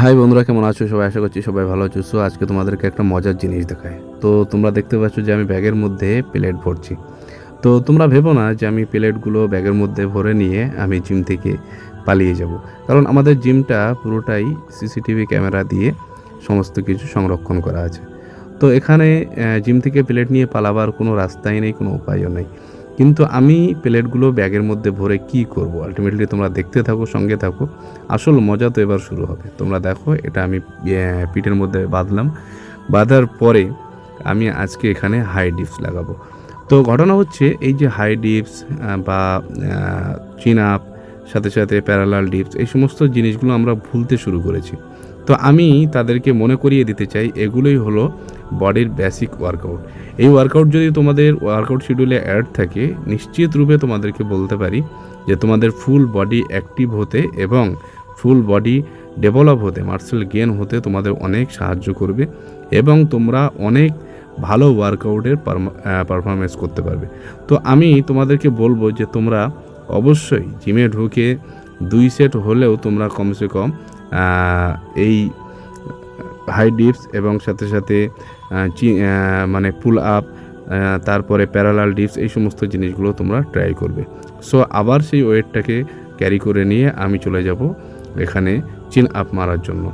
High বন্ধুরা, কেমন আছো? সবাই আশা করছি সবাই ভালো আছো। সো, আজকে তোমাদেরকে একটা মজার জিনিস দেখায় তো, তোমরা দেখতে পাচ্ছ যে আমি ব্যাগের মধ্যে প্লেট ভরছি। তো, তোমরা ভেবো না যে আমি প্লেটগুলো ব্যাগের মধ্যে ভরে নিয়ে আমি জিম থেকে পালিয়ে যাব। কারণ আমাদের জিমটা পুরোটাই সিসিটিভি ক্যামেরা দিয়ে সমস্ত কিছু সংরক্ষণ করা আছে। তো, এখানে জিম থেকে প্লেট নিয়ে পালাবার কোনো রাস্তাই নেই, কোনো উপায়ও নেই। কিন্তু আমি প্লেটগুলো ব্যাগের মধ্যে ভরে কি করব? আলটিমেটলি তোমরা দেখতে থাকো, সঙ্গে থাকো। আসল মজা তো এবার শুরু হবে। তোমরা দেখো, এটা আমি পিঠের মধ্যে বাঁধলাম। বাঁধার পরে আমি আজকে এখানে হাই ডিপস লাগাবো। তো ঘটনা হচ্ছে, এই যে হাই ডিপস বা চিন আপ সাথে সাথে প্যারালাল ডিপস এই সমস্ত জিনিসগুলো আমরা ভুলতে শুরু করেছি। তো আমি তাদেরকে মনে করিয়ে দিতে চাই, এগুলোই হলো বডির বেসিক ওয়ার্কআউট এই ওয়ার্কআউট যদি তোমাদের ওয়ার্কআউট শিডিউলে অ্যাড থাকে, নিশ্চিত রূপে তোমাদেরকে বলতে পারি যে তোমাদের ফুল বডি অ্যাক্টিভ হতে এবং ফুল বডি ডেভেলপ হতে মার্সেল গেন হতে তোমাদের অনেক সাহায্য করবে এবং তোমরা অনেক ভালো ওয়ার্কআউটের পারফরমেন্স করতে পারবে। তো আমি তোমাদেরকে বলব যে তোমরা অবশ্যই জিমে ঢুকে দুই সেট হলেও তোমরা কমসে কম এই হাই ডিপস এবং সাথে সাথে মানে পুল আপ তারপরে প্যারালাল ডিপস এই সমস্ত জিনিসগুলো তোমরা ট্রাই করবে। সো আবার সেই ওয়েটটাকে ক্যারি করে নিয়ে আমি চলে যাব এখানে চিন আপ মারার জন্য।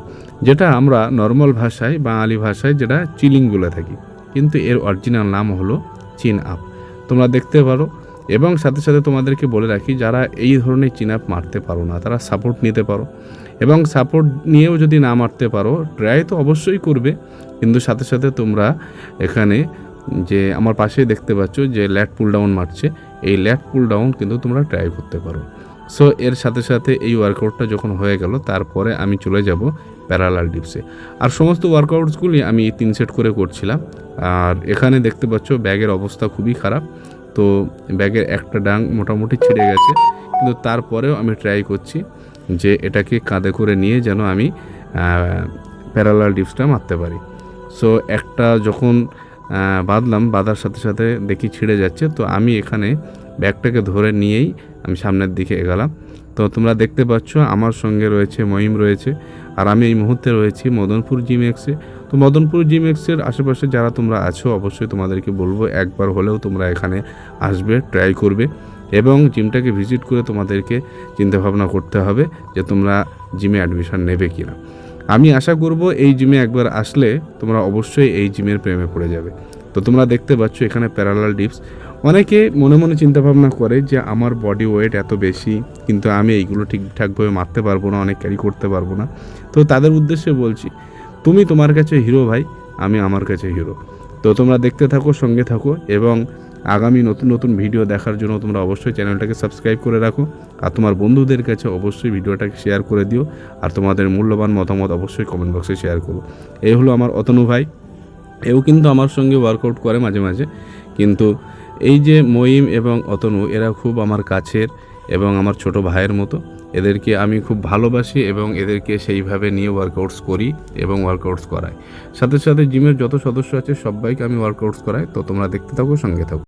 যেটা আমরা নর্মাল ভাষায়, বাঙালি ভাষায় যেটা চিলিং বলে থাকি। কিন্তু এর অরিজিনাল নাম হলো চিন আপ তোমরা দেখতে পারো এবং সাথে সাথে তোমাদেরকে বলে রাখি, যারা এই ধরনের চিন আপ মারতে পারো না, তারা সাপোর্ট নিতে পারো। এবং সাপোর্ট নিয়েও যদি না মারতে পারো ট্রাই তো অবশ্যই করবে। কিন্তু সাথে সাথে তোমরা এখানে যে আমার পাশেই দেখতে পাচ্ছ যে ল্যাট পুল ডাউন মারছে, এই ল্যাট পুল ডাউন কিন্তু তোমরা ট্রাই করতে পারো। সো এর সাথে সাথে এই ওয়ার্কআউটটা যখন হয়ে গেল, তারপরে আমি চলে যাব প্যারালাল ডিপসে আর সমস্ত ওয়ার্কআউটসগুলি আমি তিন সেট করে করছিলাম। আর এখানে দেখতে পাচ্ছ ব্যাগের অবস্থা খুবই খারাপ। তো ব্যাগের একটা ডাং মোটামুটি ছিঁড়ে গেছে। কিন্তু তারপরেও আমি ট্রাই করছি যে এটাকে কাঁধে করে নিয়ে যেন আমি প্যারালাল ডিপসটা মারতে পারি। সো একটা যখন বাঁধলাম, বাঁধার সাথে সাথে দেখি ছিঁড়ে যাচ্ছে। তো আমি এখানে ব্যাগটাকে ধরে নিয়েই আমি সামনের দিকে এগালাম। তো তোমরা দেখতে পাচ্ছ, আমার সঙ্গে রয়েছে মহিম রয়েছে, আর আমি এই মুহূর্তে রয়েছি মদনপুর জিম এক্সে তো মদনপুর জিম এক্সের আশেপাশে যারা তোমরা আছো, অবশ্যই তোমাদেরকে বলব, একবার হলেও তোমরা এখানে আসবে, ট্রাই করবে, এবং জিমটাকে ভিজিট করে তোমাদেরকে চিন্তাভাবনা করতে হবে যে তোমরা জিমে অ্যাডমিশন নেবে কিনা। আমি আশা করব এই জিমে একবার আসলে তোমরা অবশ্যই এই জিমের প্রেমে পড়ে যাবে। তো তোমরা দেখতে পাচ্ছ এখানে প্যারালাল ডিপস অনেকে মনে মনে চিন্তা ভাবনা করে যে আমার বডি ওয়েট এত বেশি, কিন্তু আমি এইগুলো ঠিকঠাকভাবে মারতে পারব না, অনেক ক্যারি করতে পারব না। তো তাদের উদ্দেশ্যে বলছি, তুমি তোমার কাছে হিরো ভাই, আমি আমার কাছে হিরো তো তোমরা দেখতে থাকো, সঙ্গে থাকো এবং আগামী নতুন নতুন ভিডিও দেখার জন্য তোমরা অবশ্যই চ্যানেলটাকে সাবস্ক্রাইব করে রাখো। আর তোমার বন্ধুদের কাছে অবশ্যই ভিডিওটাকে শেয়ার করে দিও। আর তোমাদের মূল্যবান মতামত অবশ্যই কমেন্ট বক্সে শেয়ার করো। এই হলো আমার অতনু ভাই। এও কিন্তু আমার সঙ্গে ওয়ার্কআউট করে মাঝে মাঝে। কিন্তু এই যে মহিম এবং অতনু, এরা খুব আমার কাছের এবং আমার ছোট ভাইয়ের মতো। এদেরকে আমি খুব ভালোবাসি এবং এদেরকে সেইভাবে নিয়ে ওয়ার্কআউটস করি এবং ওয়ার্কআউটস করাই। সাথে সাথে জিমের যত সদস্য আছে, সবাইকে আমি ওয়ার্কআউটস করাই। তো তোমরা দেখতে থাকো, সঙ্গে থাকো।